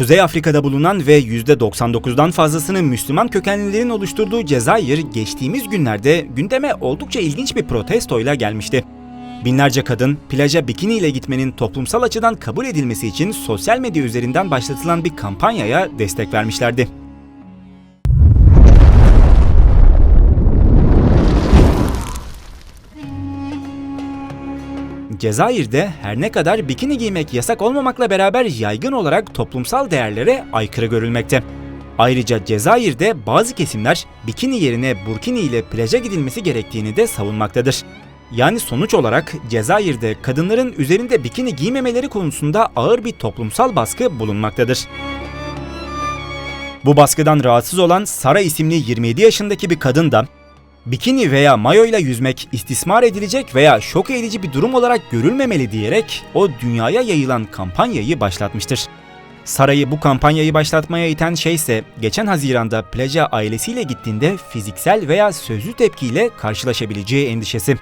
Kuzey Afrika'da bulunan ve %99'dan fazlasını Müslüman kökenlilerin oluşturduğu Cezayir geçtiğimiz günlerde gündeme oldukça ilginç bir protestoyla gelmişti. Binlerce kadın plaja bikini ile gitmenin toplumsal açıdan kabul edilmesi için sosyal medya üzerinden başlatılan bir kampanyaya destek vermişlerdi. Cezayir'de her ne kadar bikini giymek yasak olmamakla beraber yaygın olarak toplumsal değerlere aykırı görülmekte. Ayrıca Cezayir'de bazı kesimler bikini yerine burkini ile plaja gidilmesi gerektiğini de savunmaktadır. Yani sonuç olarak Cezayir'de kadınların üzerinde bikini giymemeleri konusunda ağır bir toplumsal baskı bulunmaktadır. Bu baskıdan rahatsız olan Sara isimli 27 yaşındaki bir kadın da bikini veya mayo ile yüzmek istismar edilecek veya şok edici bir durum olarak görülmemeli diyerek o dünyaya yayılan kampanyayı başlatmıştır. Saray'ı bu kampanyayı başlatmaya iten şey ise geçen Haziran'da plaja ailesiyle gittiğinde fiziksel veya sözlü tepkiyle karşılaşabileceği endişesi.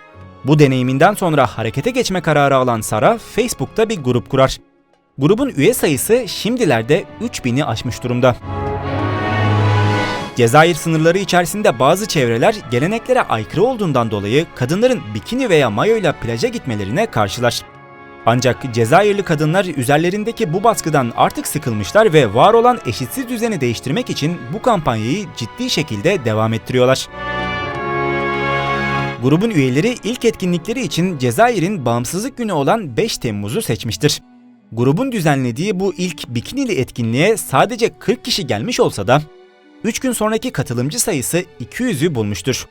Bu deneyiminden sonra harekete geçme kararı alan Sara, Facebook'ta bir grup kurar. Grubun üye sayısı şimdilerde 3000'i aşmış durumda. Cezayir sınırları içerisinde bazı çevreler geleneklere aykırı olduğundan dolayı kadınların bikini veya mayo ile plaja gitmelerine karşılar. Ancak Cezayirli kadınlar üzerlerindeki bu baskıdan artık sıkılmışlar ve var olan eşitsiz düzeni değiştirmek için bu kampanyayı ciddi şekilde devam ettiriyorlar. Grubun üyeleri ilk etkinlikleri için Cezayir'in bağımsızlık günü olan 5 Temmuz'u seçmiştir. Grubun düzenlediği bu ilk bikinili etkinliğe sadece 40 kişi gelmiş olsa da 3 gün sonraki katılımcı sayısı 200'ü bulmuştur.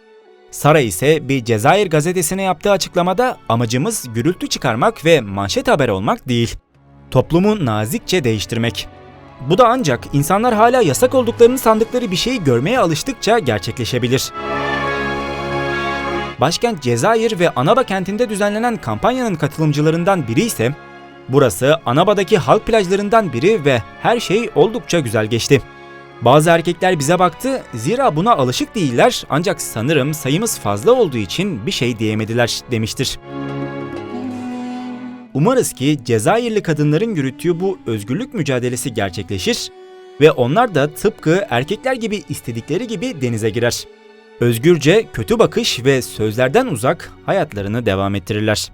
Sara ise bir Cezayir gazetesine yaptığı açıklamada amacımız gürültü çıkarmak ve manşet haber olmak değil. Toplumu nazikçe değiştirmek. Bu da ancak insanlar hala yasak olduklarını sandıkları bir şeyi görmeye alıştıkça gerçekleşebilir. Başkent Cezayir ve Anaba kentinde düzenlenen kampanyanın katılımcılarından biri ise burası Anaba'daki halk plajlarından biri ve her şey oldukça güzel geçti. Bazı erkekler bize baktı, zira buna alışık değiller ancak sanırım sayımız fazla olduğu için bir şey diyemediler demiştir. Umarız ki Cezayirli kadınların yürüttüğü bu özgürlük mücadelesi gerçekleşir ve onlar da tıpkı erkekler gibi istedikleri gibi denize girer. Özgürce kötü bakış ve sözlerden uzak hayatlarını devam ettirirler.